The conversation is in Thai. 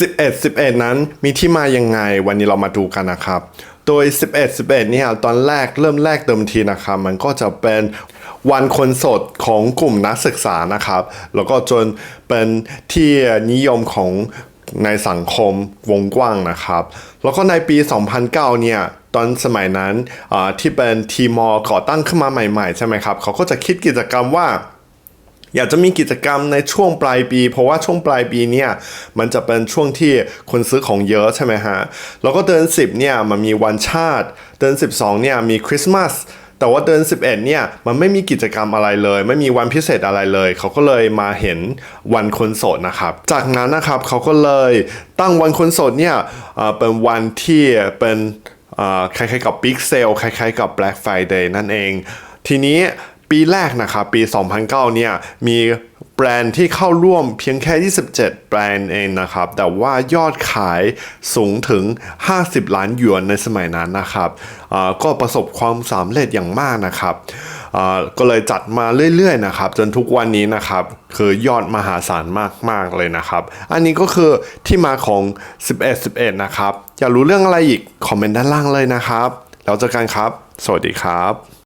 11 11 นั้นมีที่มายังไงวันนี้เรามาดูกันนะครับ โดย 11 11เนี่ยตอนแรกเริ่มแรกเดิมทีนะครับ มันก็จะเป็นวันคนสดของกลุ่มนักศึกษานะครับ แล้วก็จนเป็นที่นิยมของในสังคมวงกว้างนะครับ แล้วก็ในปี 2009 เนี่ย ตอนสมัยนั้นที่เป็นทีมอก่อตั้งขึ้นมาใหม่ๆ ใช่ไหมครับ เขาก็จะคิดกิจกรรมว่า อยากจะมีกิจกรรมในช่วงปลายปี เพราะว่าช่วงปลายปีเนี่ยมันจะเป็นช่วงที่คนซื้อของเยอะใช่ไหมฮะแล้วก็เดือน 10เนี่ยมันมีวันชาติ เดือน 12เนี่ยมีคริสต์มาสแต่ว่าเดือน 11 เนี่ยมันไม่มีกิจกรรมอะไรเลย ไม่มีวันพิเศษอะไรเลย เขาก็เลยมาเห็นวันคนโสดนะครับ จากนั้นนะครับเขาก็เลยตั้งวันคนโสดเนี่ยเป็นวันที่เป็นอ่าคล้ายๆกับ Big Sale คล้ายๆกับ Black Friday นั่นเอง ทีนี้ ปีแรกนะครับปี 2009 เนี่ยมีแบรนด์ที่เข้าร่วมเพียงแค่ 27 แบรนด์เองนะครับ แต่ว่ายอดขายสูงถึง 50 ล้านหยวนในสมัยนั้นนะครับก็ประสบความสำเร็จอย่างมากนะครับก็เลยจัดมาเรื่อยๆนะครับ จนทุกวันนี้นะครับ คือยอดมหาศาลมากๆเลยนะครับ อันนี้ก็คือที่มาของ 11 11 นะครับ อยากรู้เรื่องอะไรอีก คอมเมนต์ด้านล่างเลยนะครับ แล้วเจอกันครับ สวัสดีครับ